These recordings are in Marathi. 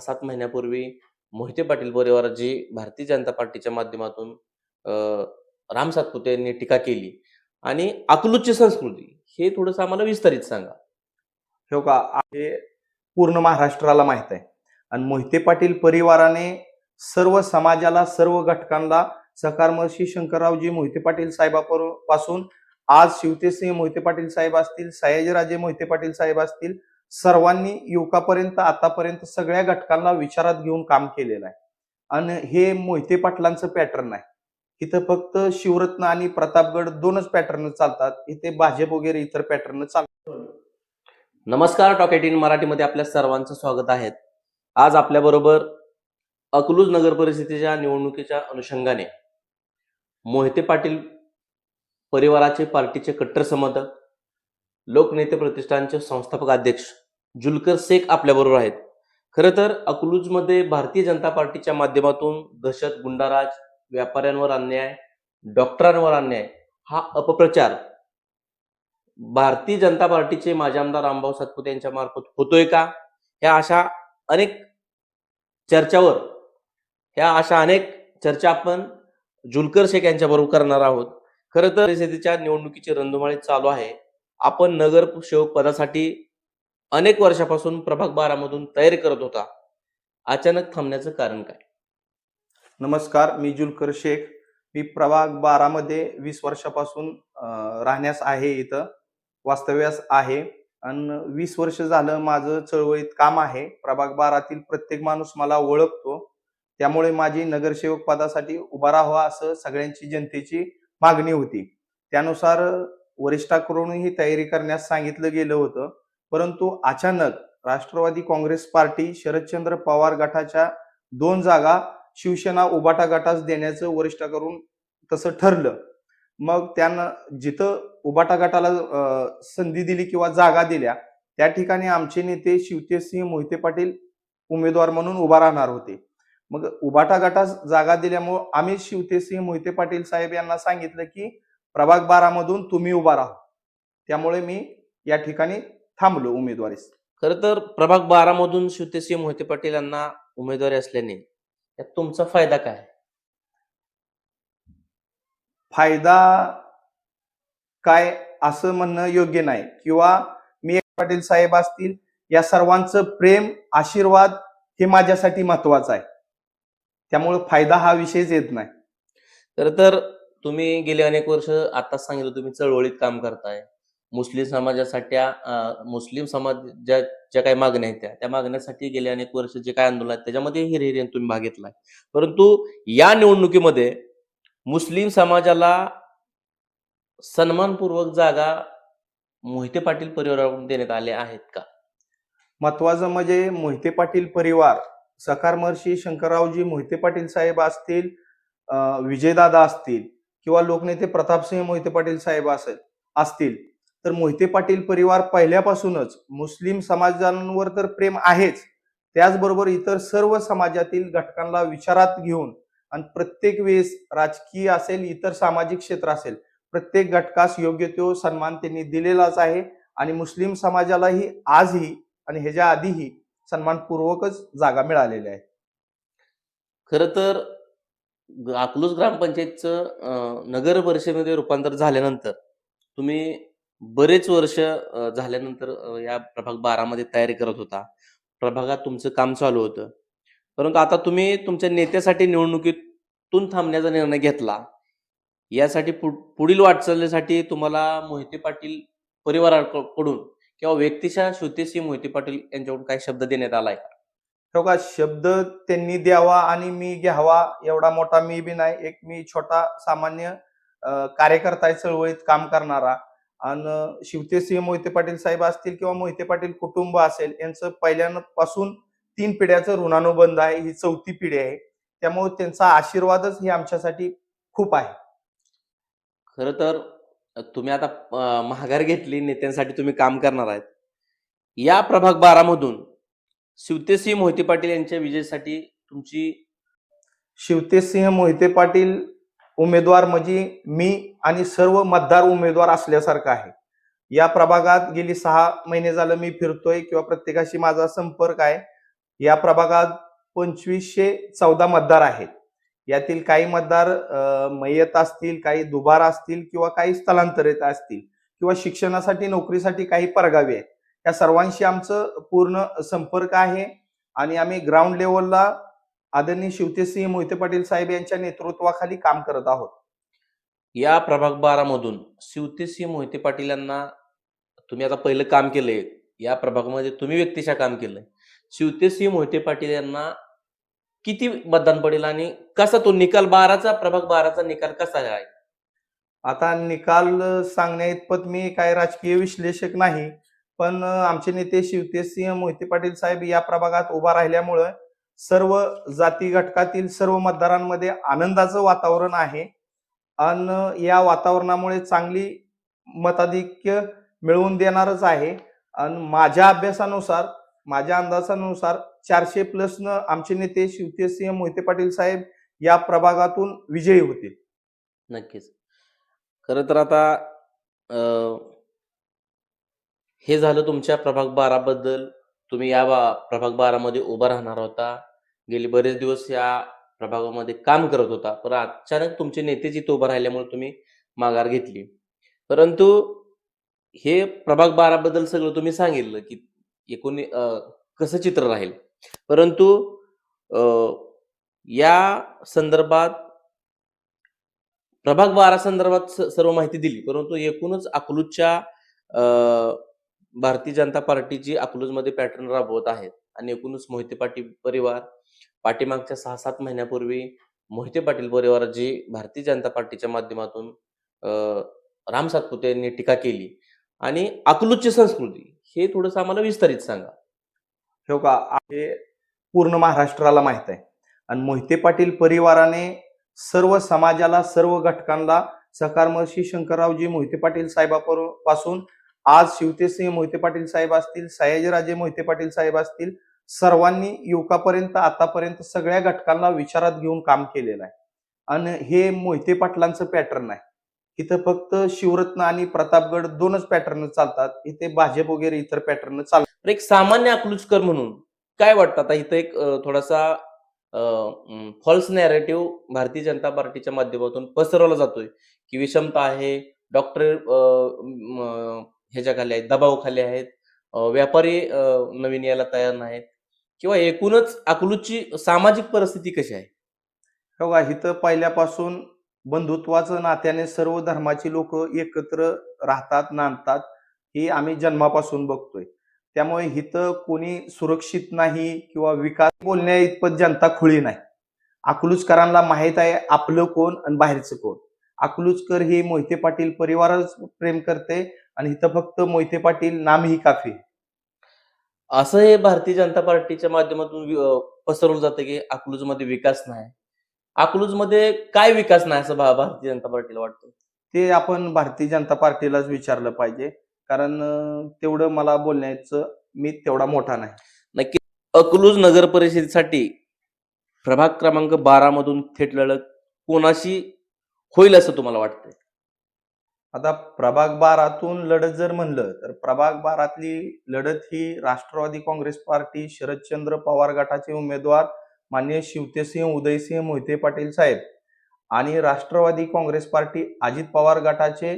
सात महिन्यापूर्वी मोहिते पाटील परिवाराची भारतीय जनता पार्टीच्या माध्यमातून राम सातपुते यांनी टीका केली. आणि अकलूजची संस्कृती हे थोडंसं आम्हाला विस्तारित सांगा. हो का? हे पूर्ण महाराष्ट्राला माहीत आहे. आणि मोहिते पाटील परिवाराने सर्व समाजाला सर्व घटकांना सकारमर्शी शंकररावजी मोहिते पाटील साहेबापासून आज शिवतेसिंह मोहिते पाटील साहेब असतील सयाजीराजे मोहिते पाटील साहेब असतील सर्वांनी युवकापर्यंत आतापर्यंत सगळ्या घटकांना विचारात घेऊन काम केलेलं आहे. आणि हे मोहिते पाटलांचं पॅटर्न आहे. इथं फक्त शिवरत्न आणि प्रतापगड दोनच पॅटर्न चालतात. इथे भाजप वगैरे इतर पॅटर्न चालतात. नमस्कार टॉक एटीन मराठीमध्ये आपल्या सर्वांचं स्वागत आहे. आज आपल्याबरोबर अकलूज नगर परिषदेच्या निवडणुकीच्या अनुषंगाने मोहिते पाटील परिवाराचे पार्टीचे कट्टर समर्थक लोकनेते प्रतिष्ठानचे संस्थापक अध्यक्ष जुलकर शेख आपल्याबरोबर आहेत. खरं तर अकलूजमध्ये भारतीय जनता पार्टीच्या माध्यमातून दहशत गुंडाराज व्यापाऱ्यांवर अन्याय डॉक्टरांवर अन्याय हा अपप्रचार भारतीय जनता पार्टीचे माजी आमदार रामभाऊ सातपुते यांच्या मार्फत होतोय का? ह्या अशा अनेक चर्चावर ह्या अशा अनेक चर्चा आपण जुलकर शेख यांच्या बरोबर करणार आहोत. खरं तर परिषदेच्या निवडणुकीची रंधुमाळी चालू आहे. आपण नगर सेवक पदासाठी अनेक वर्षापासून प्रभाग बारामधून तयारी करत होता. अचानक थांबण्याचं कारण काय? नमस्कार मी जुलकर शेख. मी प्रभाग बारामध्ये वीस वर्षापासून राहण्यास आहे इथं. वास्तव्यास आहे. आणि वीस वर्ष झालं माझं चळवळीत काम आहे. प्रभाग बारातील प्रत्येक माणूस मला ओळखतो. त्यामुळे माझी नगरसेवक पदासाठी उभा राहावा असं सगळ्यांची जनतेची मागणी होती. त्यानुसार वरिष्ठाकडूनही तयारी करण्यास सांगितलं गेलं होतं. परंतु अचानक राष्ट्रवादी काँग्रेस पार्टी शरदचंद्र पवार गटाच्या दोन जागा शिवसेना उबाटा गटास देण्याचं वरिष्ठाकडून तसं ठरलं. मग त्यानं जिथं उबाटा गटाला संधी दिली किंवा जागा दिल्या त्या ठिकाणी आमचे नेते शिवतेजसिंह मोहिते पाटील उमेदवार म्हणून उभा राहणार होते. मग उबाटा गटास जागा दिल्यामुळं आम्ही शिवतेसिंह मोहिते पाटील साहेब यांना सांगितलं की प्रभाग बारामधून तुम्ही उभा राहा. त्यामुळे मी या ठिकाणी थांबलो उमेदवारीस खरं तर प्रभाग बारामधून शिवतेसिंह मोहिते पाटील यांना उमेदवारी असल्याने यात तुमचा फायदा काय? फायदा काय असं म्हणणं योग्य नाही. किंवा मी पाटील साहेब असतील या सर्वांचं प्रेम आशीर्वाद हे माझ्यासाठी महत्वाचं आहे. त्यामुळे फायदा हा विषयच येत नाही. खरं तर तुम्ही गेले अनेक वर्ष आताच सांगितलं तुम्ही चळवळीत काम करताय. मुस्लिम समाजासाठी मुस्लिम समाजाच्या काही मागण्या आहेत त्या त्या मागण्यासाठी गेले अनेक वर्ष जे काय आंदोलन आहेत त्याच्यामध्ये हिरहिरीने तुम्ही भाग घेतलाय. परंतु या निवडणुकीमध्ये मुस्लिम समाजाला सन्मानपूर्वक जागा मोहिते पाटील परिवाराकडून देण्यात आल्या आहेत का? महत्वाचं म्हणजे मोहिते पाटील परिवार सकारमर्शी शंकररावजी मोहिते पाटील साहेब असतील विजयदादा असतील किंवा लोकनेते प्रतापसिंह मोहिते पाटील साहेब असेल असतील. तर मोहिते पाटील परिवार पहिल्यापासूनच मुस्लिम समाजांवर तर प्रेम आहेच. त्याचबरोबर इतर सर्व समाजातील घटकांना विचारात घेऊन आणि प्रत्येक वेळेस राजकीय असेल इतर सामाजिक क्षेत्र असेल प्रत्येक घटकास योग्य तो सन्मान त्यांनी दिलेलाच आहे. आणि मुस्लिम समाजालाही आजही आणि ह्याच्या आधीही सन्मानपूर्वकच जागा मिळालेल्या आहे. खरं तर ग- अकलूज ग्रामपंचायतचं नगर परिषदेमध्ये रूपांतर झाल्यानंतर तुम्ही बरेच वर्ष झाल्यानंतर या प्रभाग बारामध्ये तयारी करत होता. प्रभागात तुमचं काम चालू होतं. परंतु आता तुम्ही तुमच्या नेत्यासाठी निवडणुकीतून थांबण्याचा निर्णय घेतला. यासाठी पु- पुढील वाटचालीसाठी तुम्हाला मोहिते पाटील परिवाराकडून किंवा व्यक्तिशः श्रुतीशी मोहिते पाटील यांच्याकडून काही शब्द देण्यात आलाय का? हो का? शब्द त्यांनी द्यावा आणि मी घ्यावा एवढा मोठा मी बी नाही. एक मी छोटा सामान्य कार्यकर्ता आहे चळवळीत काम करणारा. आणि शिवतेसिंह मोहिते पाटील साहेब असतील किंवा मोहिते पाटील कुटुंब असेल यांचं पहिल्यापासून तीन पिढ्याचं ऋणानुबंध आहे ही चौथी पिढी आहे. त्यामुळे त्यांचा आशीर्वादच हे आमच्यासाठी खूप आहे. खर तर तुम्ही आता माघार घेतली नेत्यांसाठी तुम्ही काम करणार आहेत. या प्रभाग बारामधून शिवतेसिंह मोहिते पाटील यांच्या विजयासाठी तुमची शिवतेसिंह मोहिते पाटील उमेदवार म्हणजे मी आणि सर्व मतदार उमेदवार असल्यासारखं आहे. या प्रभागात गेली सहा महिने झालं मी फिरतोय किंवा प्रत्येकाशी माझा संपर्क आहे. या प्रभागात पंचवीसशे चौदा मतदार आहेत. यातील काही मतदार मयत असतील काही दुबार असतील किंवा काही स्थलांतरित असतील किंवा शिक्षणासाठी नोकरीसाठी काही परगावी आहेत. या सर्वांशी आमचं पूर्ण संपर्क आहे आणि आम्ही ग्राउंड लेवलला आदरणीय शिवतेसिंह मोहिते पाटील साहेब यांच्या नेतृत्वाखाली काम करत आहोत. या प्रभाग बारा मधून शिवतेसिंह मोहिते पाटील यांना तुम्ही आता पहिलं काम केलंय. या प्रभागामध्ये तुम्ही व्यक्तिशः काम केलंय. शिवतेसिंह मोहिते पाटील यांना किती मतदान पडेल आणि कसा तो निकाल बाराचा प्रभाग बाराचा निकाल कसा आहे? आता निकाल सांगण्या इतपत मी काय राजकीय विश्लेषक नाही पण आमचे नेते शिवतेसिंह मोहिते पाटील साहेब या प्रभागात उभा राहिल्यामुळं सर्व जाती घटकातील सर्व मतदारांमध्ये आनंदाचं वातावरण आहे. आणि या वातावरणामुळे चांगली मताधिक्य मिळवून देणारच आहे. आणि माझ्या अभ्यासानुसार माझ्या अंदाजानुसार चारशे प्लसनं आमचे नेते शिवतेसिंह मोहिते पाटील साहेब या प्रभागातून विजयी होतील नक्कीच. खर तर आता अं, हे झालं तुमच्या प्रभाग बाराबद्दल तुम्ही या बा- प्रभाग बारामध्ये उभा राहणार होता. गेले बरेच दिवस या प्रभागामध्ये काम करत होता पण अचानक तुमचे नेते जिथे उभं राहिल्यामुळे तुम्ही माघार घेतली. परंतु हे प्रभाग बारा बद्दल सगळं तुम्ही सांगितलं की एकूण कसं चित्र राहील? परंतु या संदर्भात प्रभाग बारा संदर्भात स- सर्व माहिती दिली परंतु एकूणच अकलूजच्या भारतीय जनता पार्टीची अकलूजमध्ये पॅटर्न राबवत आहेत आणि एकूणच मोहिते पाटील परिवार पाठीमागच्या सहा सात महिन्यापूर्वी मोहिते पाटील परिवाराची भारतीय जनता पार्टीच्या माध्यमातून राम सातपुते यांनी टीका केली. आणि अकलूजची संस्कृती हे थोडस आम्हाला विस्तारित सांगा. हो का? हे पूर्ण महाराष्ट्राला माहीत आहे. आणि मोहिते पाटील परिवाराने सर्व समाजाला सर्व घटकांना सकारमर्शी शंकररावजी मोहिते पाटील साहेबापासून आज शिवतेसिंह मोहिते पाटील साहेब असतील सयाजीराजे मोहिते पाटील साहेब असतील सर्वांनी युवकापर्यंत आतापर्यंत सगळ्या घटकांना विचारात घेऊन काम केलेलं आहे. आणि हे मोहिते पाटलांचं पॅटर्न आहे इथं फक्त शिवरत्न आणि प्रतापगड दोनच पॅटर्न चालतात. इथे भाजप वगैरे इतर पॅटर्न चालतात. एक सामान्य अकलूजकर म्हणून काय वाटतं? आता इथं एक थोडासा फॉल्स नॅरेटिव्ह भारतीय जनता पार्टीच्या माध्यमातून पसरवला जातोय की विषमता आहे डॉक्टर ह्याच्या खाली आहेत दबाव खाली आहेत व्यापारी नवीन यायला तयार नाहीत. किंवा एकूणच अकलूजची सामाजिक परिस्थिती कशी आहे? बघा इथं पहिल्यापासून बंधुत्वाचं नात्याने सर्व धर्माची लोक एकत्र राहतात नांदतात ही आम्ही जन्मापासून बघतोय. त्यामुळे इथं कोणी सुरक्षित नाही किंवा विकास बोलण्या इतपत जनता खुळी नाही. अकलूजकरांना माहीत आहे आपलं कोण आणि बाहेरचं कोण. अकलूजकर ही मोहिते पाटील परिवारच प्रेम करते आणि इथं फक्त मोहिते पाटील नाम ही काफी असं हे भारतीय जनता पार्टीच्या माध्यमातून पसरवलं जातं की अकलूजमध्ये विकास नाही. अकलूजमध्ये काय विकास नाही असं भारतीय जनता पार्टीला वाटतं? ते आपण भारतीय जनता पार्टीलाच विचारलं पाहिजे. कारण तेवढं मला बोलण्याचं मी तेवढा मोठा नाही. अकलूज नगर परिषदेसाठी प्रभाग क्रमांक बारा मधून थेट लढत कोणाशी होईल असं तुम्हाला वाटतंय? आता प्रभाग बारातून लढत जर म्हणलं तर प्रभाग बारातली लढत ही राष्ट्रवादी काँग्रेस पार्टी शरदचंद्र पवार गटाचे उमेदवार माननीय शिवतेसिंह उदयसिंह मोहिते पाटील साहेब आणि राष्ट्रवादी काँग्रेस पार्टी अजित पवार गटाचे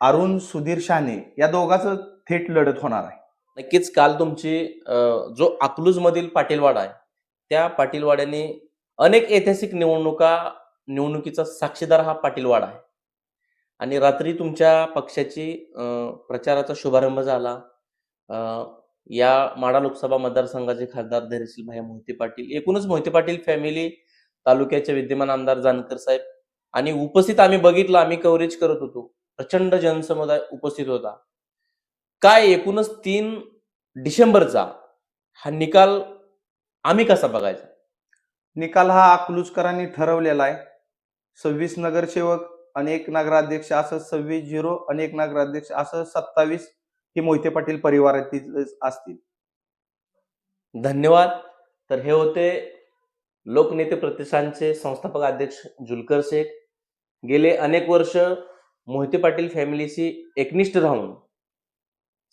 अरुण सुधीर शहाणे या दोघांचं थेट लढत होणार आहे. नक्कीच काल तुमची जो अकलूज मधील पाटीलवाडा आहे त्या पाटीलवाड्याने अनेक ऐतिहासिक निवडणुका निवडणुकीचा साक्षीदार हा पाटीलवाडा आहे. आणि रात्री तुमच्या पक्षाची प्रचाराचा शुभारंभ झाला. या माडा लोकसभा मतदारसंघाचे खासदार धैर्यशील भाई मोहिते पाटील एकूणच मोहिते पाटील फॅमिली तालुक्याचे विद्यमान आमदार जानकर साहेब आणि उपस्थित आम्ही बघितलं आम्ही कव्हरेज करत होतो. प्रचंड जनसमुदाय उपस्थित होता. काय एकूणच तीन डिसेंबरचा हा निकाल आम्ही कसा बघायचा? निकाल हा अकलूजकरांनी ठरवलेला आहे. सव्वीस नगरसेवक अनेक नगराध्यक्ष असं सव्वीस झिरो अनेक नगराध्यक्ष असं सत्तावीस ही मोहिते पाटील परिवारातील असतील. धन्यवाद. तर हे होते लोकनेते प्रतिष्ठानचे संस्थापक अध्यक्ष जुलकर शेख. गेले अनेक वर्ष मोहिते पाटील फॅमिलीशी एकनिष्ठ राहून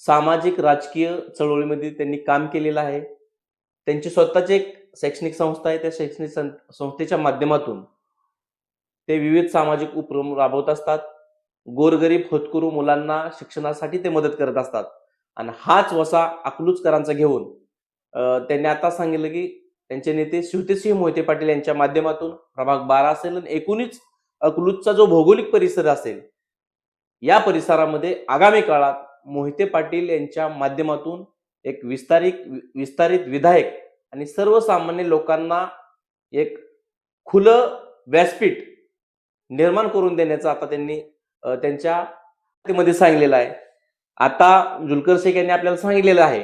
सामाजिक राजकीय चळवळीमध्ये त्यांनी काम केलेलं आहे. त्यांची स्वतःची एक शैक्षणिक संस्था आहे त्या शैक्षणिक संस्थेच्या माध्यमातून ते विविध सामाजिक उपक्रम राबवत असतात. गोरगरीब होतकरू मुलांना शिक्षणासाठी ते मदत करत असतात. आणि हाच वसा अकलूजकरांचा घेऊन त्यांनी आता सांगितलं की त्यांचे नेते शिवतेसिंह मोहिते पाटील यांच्या माध्यमातून प्रभाग बारा असेल आणि एकूणच अकलूजचा जो भौगोलिक परिसर असेल या परिसरामध्ये आगामी काळात मोहिते पाटील यांच्या माध्यमातून एक विस्तारित विस्तारित विधायक आणि सर्वसामान्य लोकांना एक खुलं व्यासपीठ निर्माण करून देण्याचं आता त्यांनी त्यांच्या मध्ये सांगितलेलं आहे. आता जुलकर शेख यांनी आपल्याला सांगितलेलं आहे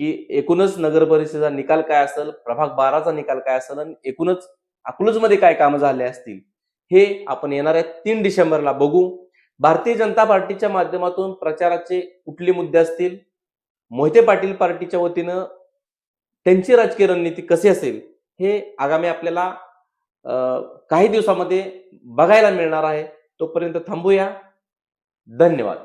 की एकूणच नगर परिषदेचा निकाल काय असेल प्रभाग बाराचा निकाल काय असेल आणि एकूणच अकलूजमध्ये काय कामं झाले असतील हे आपण येणाऱ्या तीन डिसेंबरला बघू. भारतीय जनता पार्टीच्या माध्यमातून प्रचाराचे कुठले मुद्दे असतील? मोहिते पाटील पार्टीच्या वतीनं त्यांची राजकीय रणनीती कशी असेल? हे आगामी आपल्याला काही दिवसामध्ये बघायला मिळणार आहे. तोपर्यंत थांबूया. धन्यवाद.